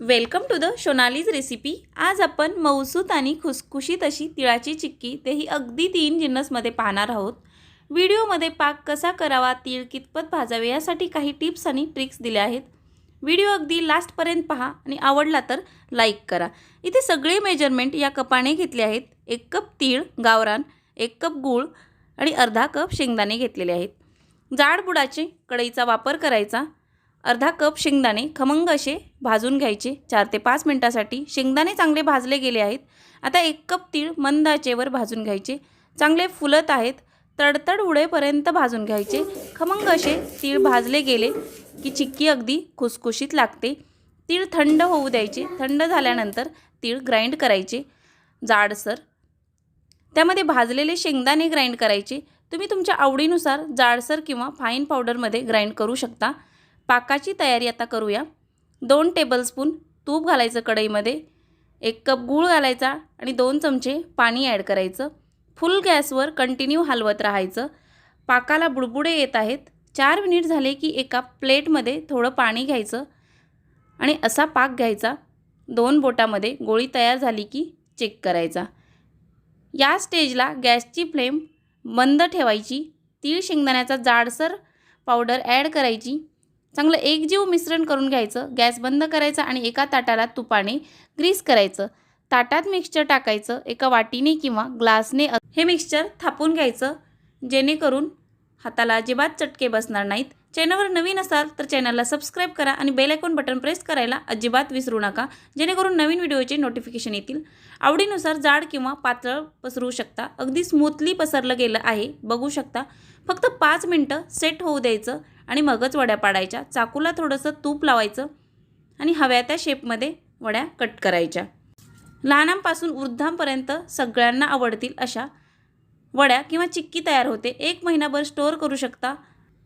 Welcome to the Sonali's recipe. आज आपण मौसूत आणि खुसखुशीत अशी तिळाची चिक्की तेही अगदी तीन जिन्नसमध्ये पाहणार आहोत. व्हिडिओमध्ये पाक कसा करावा तीळ कितपत भाजावे यासाठी काही टिप्स आणि ट्रिक्स दिल्या आहेत. व्हिडिओ अगदी लास्टपर्यंत पहा आणि आवडला तर लाईक करा. इथे सगळे मेजरमेंट या कपाने घेतले आहेत. एक कप तीळ गावरान एक कप गूळ आणि अर्धा कप शेंगदाणे घेतलेले आहेत. जाड बुडाचे कढईचा वापर करायचा. अर्धा कप शेंगदाणे खमंग असे भाजून घ्यायचे. चार ते पाच मिनटासाठी शेंगदाणे चांगले भाजले गेले आहेत. आता एक कप तीळ मंद आचेवर भाजून घ्यायचे. चांगले फुलत आहेत. तडतड उडेपर्यंत भाजून घ्यायचे. खमंग असे तीळ भाजले गेले की चिक्की अगदी खुसखुशीत लागते. तीळ थंड होऊ द्यायचे. थंड झाल्यानंतर तीळ ग्राइंड करायचे. जाडसर. त्यामध्ये भाजलेले शेंगदाणे ग्राइंड करायचे. तुम्ही तुमच्या आवडीनुसार जाडसर किंवा फाईन पावडरमध्ये ग्राइंड करू शकता. पाकाची तयारी आता करूया. दोन टेबलस्पून तूप घालायचं कढईमध्ये एक कप गूळ घालायचा आणि दोन चमचे पाणी ॲड करायचं. फुल गॅसवर कंटिन्यू हलवत राहायचं. पाकाला बुडबुडे येत आहेत. चार मिनिट झाले की एका प्लेटमध्ये थोडं पाणी घ्यायचं आणि असा पाक घ्यायचा. दोन बोटामध्ये गोळी तयार झाली की चेक करायचा. या स्टेजला गॅसची फ्लेम मंद ठेवायची. तीळ शेंगदाण्याचा जाडसर पावडर ॲड करायची. चांगलं एकजीव मिश्रण करून घ्यायचं गॅस बंद करायचा आणि एका ताटाला तुपाने ग्रीस करायचं. ताटात मिक्सचर टाकायचं एका वाटीने किंवा ग्लासने हे मिक्सचर थापून घ्यायचं जेणेकरून हाताला अजिबात चटके बसणार नाहीत. चॅनलवर नवीन असाल तर चॅनलला सबस्क्राईब करा आणि बेल आयकॉन बटन प्रेस करायला अजिबात विसरू नका जेणेकरून नवीन व्हिडिओचे नोटिफिकेशन येतील. आवडीनुसार जाड किंवा पातळ पसरू शकता. अगदी स्मूथली पसरलं गेलं आहे बघू शकता. फक्त पाच मिनटं सेट होऊ द्यायचं आणि मगच वड्या पाडायच्या. चाकूला थोडंसं तूप लावायचं आणि हव्या त्या शेपमध्ये वड्या कट करायच्या. लहानांपासून वृद्धांपर्यंत सगळ्यांना आवडतील अशा वड्या किंवा चिक्की तयार होते. एक महिनाभर स्टोअर करू शकता.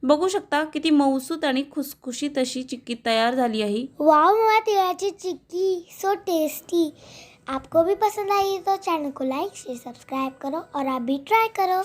बघू शकता किती मऊसूत आणि खुसखुशीत अशी चिक्की तयार झाली आहे. वाव मम्मा तिळाची चिक्की. सो टेस्टी आपको भी पसंद आई तो चैनल को लाइक शेयर सब्सक्राइब करो और आप भी ट्राई करो.